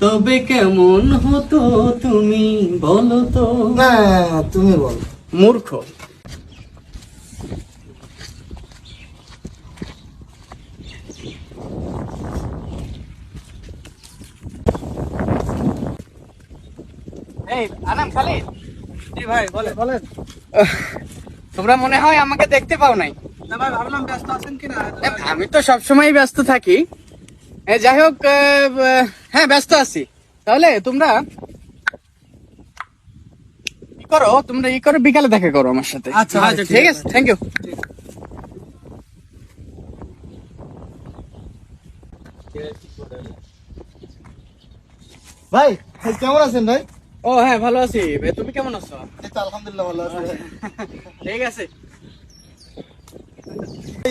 তবে কেমন হতো তুমি বলো তো? না তুমি বল। মূর্খ। আনাম খালিদ। জি ভাই বলে তোমরা মনে হয় আমাকে দেখতে পাও নাই। না ভাবলাম ব্যস্ত আছেন কিনা? এ, আমি তো সবসময় ব্যস্ত থাকি। যাই হোক হ্যাঁ ব্যস্ত আছি। তাহলে তোমরা করো তোমরা ই করো বিকালে দেখা করো আমার সাথে। আচ্ছা, আচ্ছা, ঠিক আছে। থ্যাংক ইউ ভাই কেমন আছেন ভাই? ও হ্যাঁ ভালো আছি। তুমি কেমন আছো? আলহামদুলিল্লাহ ভালো আছি। ঠিক আছে।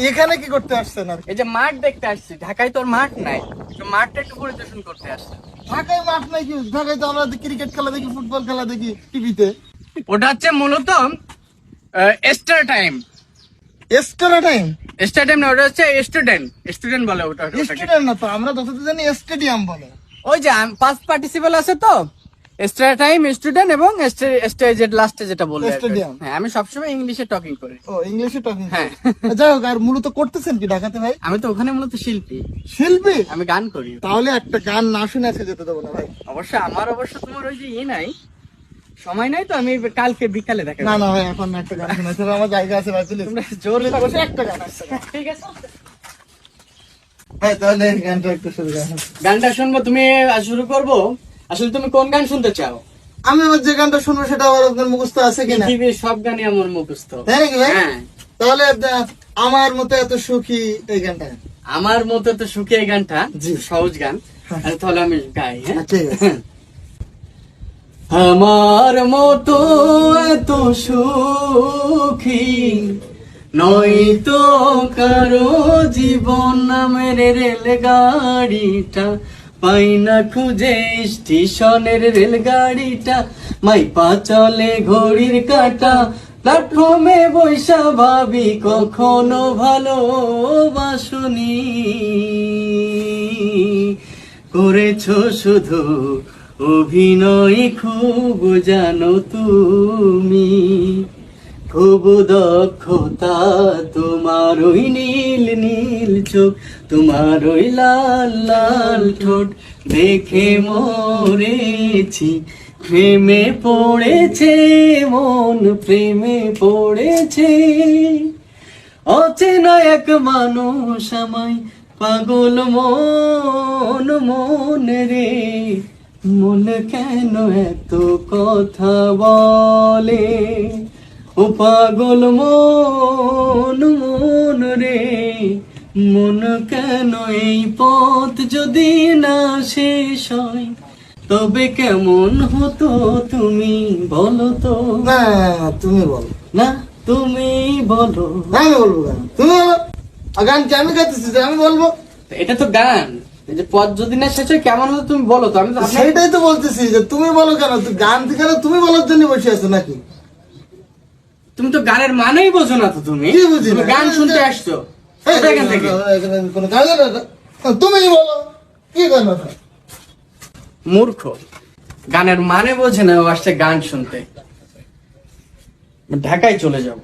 এখানে কি করতে আসছেন আর এই যে মাঠ দেখতে আসছি ঢাকায় তোর মাঠ নাই। তো মাঠটা একটু পরিদর্শন করতে আসছি। ঢাকায় মাঠ নাই কি? ঢাকায় তো আমরা ক্রিকেট খেলা দেখি ফুটবল খেলা দেখি টিভিতে ওটা হচ্ছে মূলত extra time extra time extra time না ওটা হচ্ছে স্টুডেন্ট স্টুডেন্ট বলে ওটা। স্টুডেন্ট না তো আমরা যতদূর জানি স্টেডিয়াম বলে। ওই যে পাঁচ পার্টিসিপেল আছে তো? এক্সট্রা টাইম স্টুডেন্ট এবং স্টেজের লাস্টে যেটা বললে আর কি। Stadium. হ্যাঁ আমি সবসময় ইংলিশে টকিং করি। ও ইংলিশে টকিং হ্যাঁ। যাই হোক আর মূলত করতেছেন কি ঢাকাতে ভাই? আমি তো ওখানে মূলত শিল্পী। শিল্পী? আমি গান করি। তাহলে একটা গান না শুনে আজকে যেতে দেবো না ভাই। অবশ্য আমার অবশ্য তোমার ওই যে ই নাই সময় নাই তো আমি কালকে বিকালে দেখা না না ভাই এখন একটা গান হবে, আমার জায়গা আছে ভাই তোমরা জোর বসে একটা গান আসছে ঠিক আছে। ভাই তাহলে গানটা একটু শুরু গানটা শুনব তুমি শুরু করব? আসলে তুমি কোন গান শুনতে চাও? আমি আমার যে গানটা শুনব সেটা আমার আপনার মুখস্থ আছে কিনা? পৃথিবীর সব গানই আমার মুখস্থ। তাই নাকি ভাই? হ্যাঁ। তাহলে আমার মতো এত সুখী এই গানটা? আমার মতো তো সুখী এই গানটা জি। সহজ গান। হ্যাঁ। তাহলে আমি গাই হ্যাঁ ঠিক আছে। আমার মতো এত সুখী নয় তো কারও জীবন নামের রেলগাড়িটা। পাই না খুঁজে স্টেশনের রেলগাড়িটা। মাই পা চলে ঘড়ির কাটা। প্ল্যাটফর্মে বৈশা ভাবি, কখনো ভালোবাসনি। করেছ শুধু অভিনয় খুব জানো তুমি। খুব দক্ষতা তোমার ওই নীল নীল চোখ তোমার ওই লাল লাল ঠোঁট। দেখে মরেছি, প্রেমে পড়েছে, মন প্রেমে পড়েছে। অচেনা এক মানুষ আমায় পাগল মন মন রে। মন কেন এত কথা বলে? ও পাগল মন মন রে মন কেন এই পথ যদি না শেষ হয়? তবে কেমন হতো তুমি বলো তো? না তুমি বলো। না তুমি বলো। আমি বলব গান তুমি বলো। গান কি আমি গাইতেছি? আমি বলব। এটা তো গান। এই যে পথ যদি না শেষ হয় কেমন হতো তুমি বলো তো? আমি তো আপনাকে- তো বলতেছি যে তুমি বলো কেন? গান থেকে না তুমি বলার জন্য বসে আছো নাকি? তুমি তো গানের মানেই বোঝো না তো তুমি? গান শুনতে আসছো। এখান থেকে? কোনো গান তুমি বলো। কি গান মূর্খ। গানের মানে বোঝে না ও আসছে গান শুনতে। ঢাকায় চলে যাব।